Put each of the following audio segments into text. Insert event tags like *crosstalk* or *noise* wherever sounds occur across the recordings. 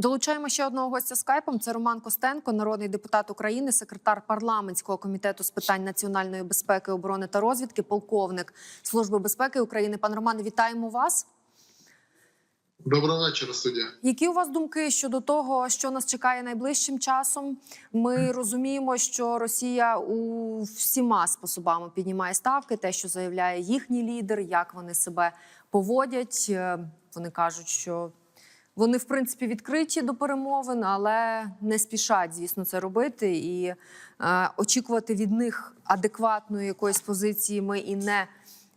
Долучаємо ще одного гостя скайпом. Це Роман Костенко, народний депутат України, секретар парламентського комітету з питань національної безпеки, оборони та розвідки, полковник Служби безпеки України. Пан Романе, вітаємо вас. Доброго вечора, суддя. Які у вас думки щодо того, що нас чекає найближчим часом? Ми розуміємо, що Росія у всіма способами піднімає ставки. Те, що заявляє їхній лідер, як вони себе поводять. Е, Вони кажуть, що вони в принципі відкриті до перемовин, але не спішать, звісно, це робити. І е, очікувати від них адекватної якоїсь позиції ми і не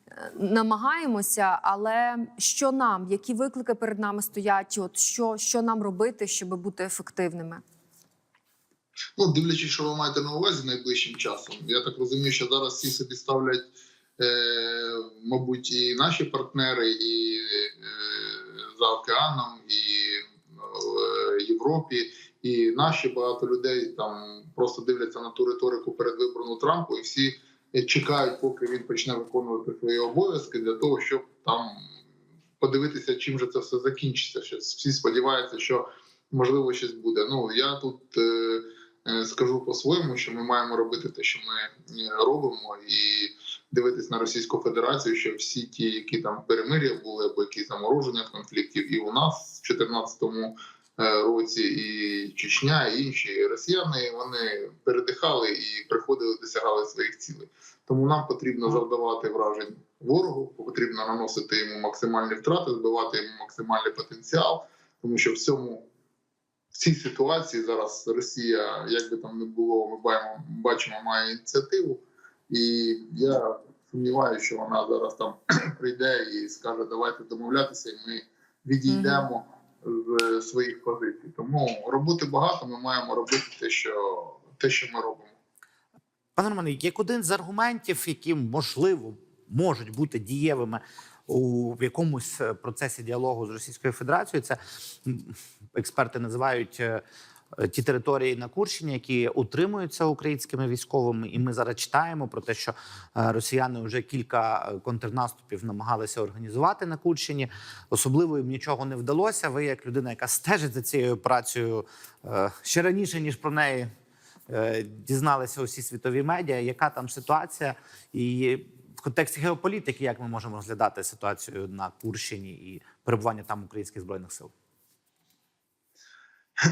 е, намагаємося. Але що нам, які виклики перед нами стоять? От що, що нам робити, щоб бути ефективними? Ну, дивлячись, що ви маєте на увазі найближчим часом. Я так розумію, що зараз всі собі ставлять, е, мабуть, і наші партнери, і е, за океаном, і в Європі, і наші багато людей там просто дивляться на ту риторику передвиборну Трампу, і всі чекають, поки він почне виконувати свої обов'язки для того, щоб там подивитися, чим же це все закінчиться. Всі сподіваються, що можливо щось буде. Ну я тут. Е, Е, Скажу по-своєму, що ми маємо робити те, що ми е, робимо, і дивитись на Російську Федерацію, що всі ті, які там перемир'я були, або якісь замороження конфліктів, і у нас в 2014 році, і Чечня, і інші росіяни вони передихали і приходили, досягали своїх цілей. Тому нам потрібно завдавати вражень ворогу, потрібно наносити йому максимальні втрати, збивати йому максимальний потенціал, тому що в цьому в цій ситуації зараз Росія, як би там не було, ми бачимо, бачимо, має ініціативу, і я сумніваюся, що вона зараз там *clears throat* прийде і скаже, давайте домовлятися, і ми відійдемо з своїх позицій. Тому роботи багато. Ми маємо робити те, що те, що ми робимо. Пане Романе, як один з аргументів, які можливо можуть бути дієвими у якомусь е, процесі діалогу з Російською Федерацією, це експерти називають е, ті території на Курщині, які утримуються українськими військовими. І ми зараз читаємо про те, що е, росіяни вже кілька контрнаступів намагалися організувати на Курщині. Особливо їм нічого не вдалося. Ви, як людина, яка стежить за цією операцією е, ще раніше ніж про неї дізналися усі світові медіа, яка там ситуація, і контексті геополітики, як ми можемо розглядати ситуацію на Курщині і перебування там українських збройних сил. *clears throat*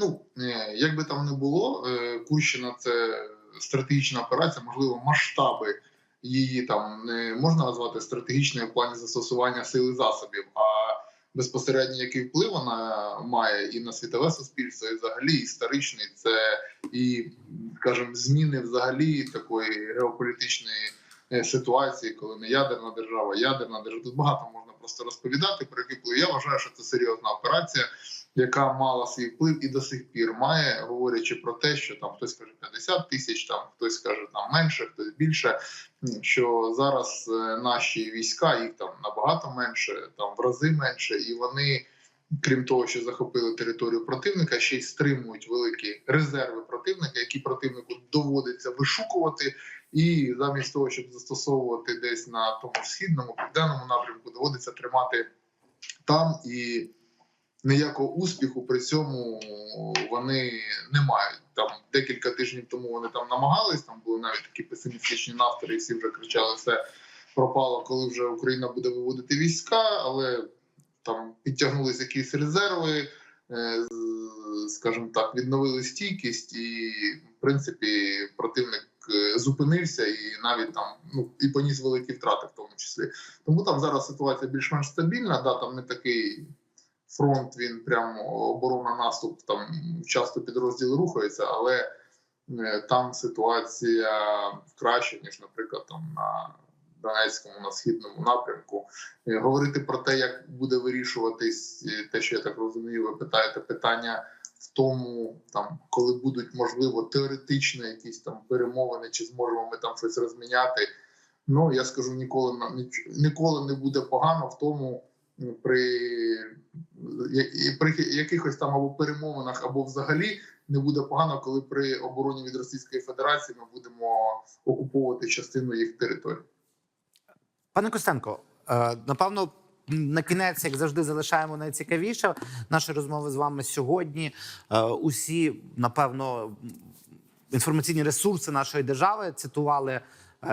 Ну е, як би там не було, е, Курщина це стратегічна операція, можливо, масштаби її там не можна назвати стратегічною в плані застосування сил і засобів, а безпосередньо який вплив вона має і на світове суспільство, і взагалі історичний, це і, скажімо, зміни взагалі такої геополітичної ситуації, коли не ядерна держава, ядерна держава. Тут багато можна просто розповідати про який вплив. Я вважаю, що це серйозна операція, яка мала свій вплив і до сих пір має, говорячи про те, що там хтось каже 50 тисяч, там хтось каже там менше, хтось більше. Що зараз е, наші війська їх там набагато менше, там в рази менше, і вони. Крім того, що захопили територію противника, ще й стримують великі резерви противника, які противнику доводиться вишукувати, і замість того, щоб застосовувати десь на тому східному південному напрямку, доводиться тримати там і ніякого успіху при цьому вони не мають. Там декілька тижнів тому вони там намагались. Там були навіть такі песимістичні настрої. Всі вже кричали, все пропало, коли вже Україна буде виводити війська, але там підтягнулися якісь резерви, е, скажімо так, відновили стійкість, і в принципі противник е, зупинився і навіть там ну і поніс великі втрати, в тому числі. Тому там зараз ситуація більш-менш стабільна. Да, там не такий фронт, він прям оборона наступ. Там часто підрозділи рухаються, але е, там ситуація краще ніж, наприклад, там на Донецькому на східному напрямку. Е, Говорити про те, як буде вирішуватись е, те, що я так розумію, ви питаєте питання в тому, там коли будуть можливо теоретично якісь там перемовини, чи зможемо ми там щось розміняти. Ну я скажу ніколи ніколи не буде погано в тому. При, при якихось там або перемовинах, або взагалі не буде погано, коли при обороні від Російської Федерації ми будемо окуповувати частину їх території. Пане Костенко, е, напевно, на кінець, як завжди, залишаємо найцікавіше. Наші розмови з вами сьогодні. Е, Усі, напевно, інформаційні ресурси нашої держави цитували е,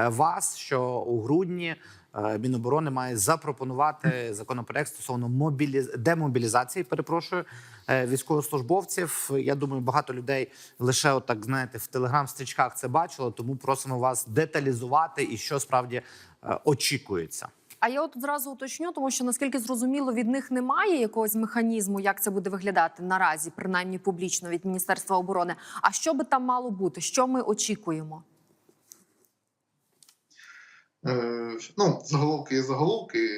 вас, що у грудні е, Міноборони має запропонувати законопроект стосовно мобіліз... демобілізації. Перепрошую е, військовослужбовців. Я думаю, багато людей лише отак знаєте в телеграм-стрічках це бачило. Тому просимо вас деталізувати і що справді очікується. А я от зразу уточню, тому що наскільки зрозуміло, від них немає якогось механізму, як це буде виглядати наразі, принаймні публічно від Міністерства оборони. А що би там мало бути? Що ми очікуємо? Е, ну, заголовки є заголовки.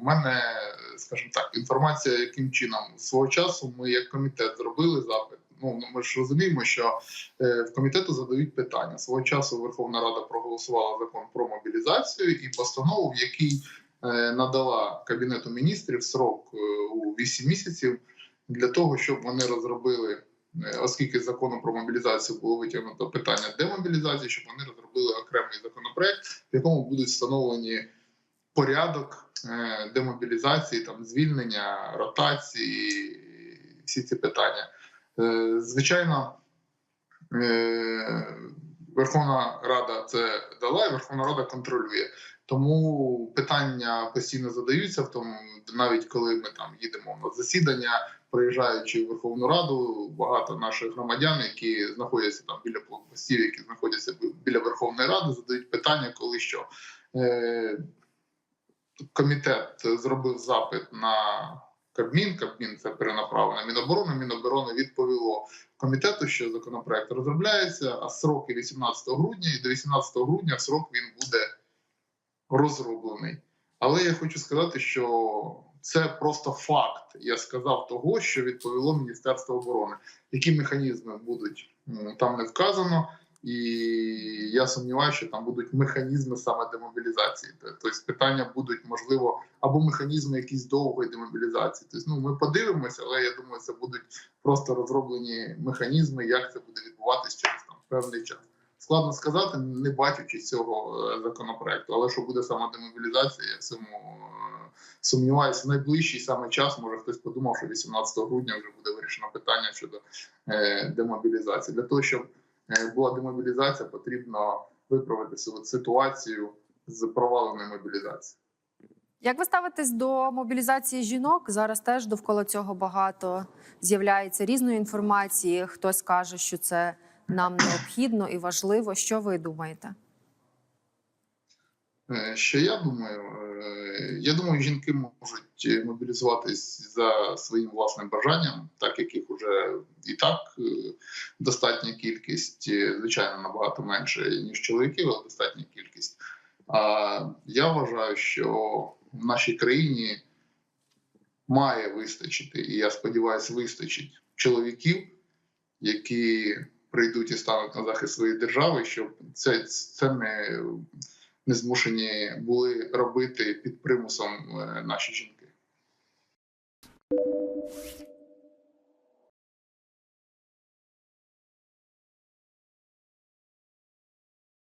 У мене, скажімо так, інформація, яким чином свого часу ми як комітет зробили запит. Ну ми ж розуміємо, що е, в комітету задають питання. Свого часу Верховна Рада проголосувала закон про мобілізацію і постанову, в якій е, надала кабінету міністрів срок е, у 8 місяців для того, щоб вони розробили. Оскільки з закону про мобілізацію було витягнуто питання демобілізації, щоб вони розробили окремий законопроект, в якому будуть встановлені порядок демобілізації, там звільнення, ротації, всі ці питання. Е, Звичайно, е, Верховна Рада це дала, і Верховна Рада контролює. Тому питання постійно задаються, в тому навіть коли ми там їдемо на засідання, приїжджаючи в Верховну Раду, багато наших громадян, які знаходяться там біля блокпостів, які знаходяться біля Верховної Ради, задають питання, коли що. Е, комітет зробив запит на Кабмін. Кабмін це перенаправив на Міноборони. Міноборони відповіло комітету, що законопроект розробляється, а сроки 18 грудня, і до 18 грудня срок він буде розроблений. Але я хочу сказати, що це просто факт. Я сказав того, що відповіло Міністерство оборони. Які механізми будуть там не вказано, і я сумніваюся, що там будуть механізми саме демобілізації. Тобто питання будуть можливо або механізми якісь довгої демобілізації. Тобто, ну ми подивимося, але я думаю, це будуть просто розроблені механізми, як це буде відбуватись через там певний час. Складно сказати, не бачучи цього е, законопроекту, але що буде саме демобілізація, я в цьому е, сумніваюся. Найближчий саме час може хтось подумав, що 18 грудня вже буде вирішено питання щодо е, демобілізації. Для того щоб була демобілізація, потрібно виправити ситуацію з проваленою мобілізацією. Як ви ставитесь до мобілізації жінок? Зараз теж довкола цього багато з'являється різної інформації. Хтось каже, що це нам необхідно і важливо. Що ви думаєте? Е, Що я думаю? Е, Я думаю, жінки можуть е, мобілізуватись за своїм власним бажанням, так як їх вже і так достатня кількість, звичайно, набагато менше ніж чоловіків, але достатня кількість. А я вважаю, що в нашій країні має вистачити, і я сподіваюся, вистачить чоловіків, які прийдуть і стануть на захист своєї держави, щоб це, це не не змушені були робити під примусом е, наші жінки.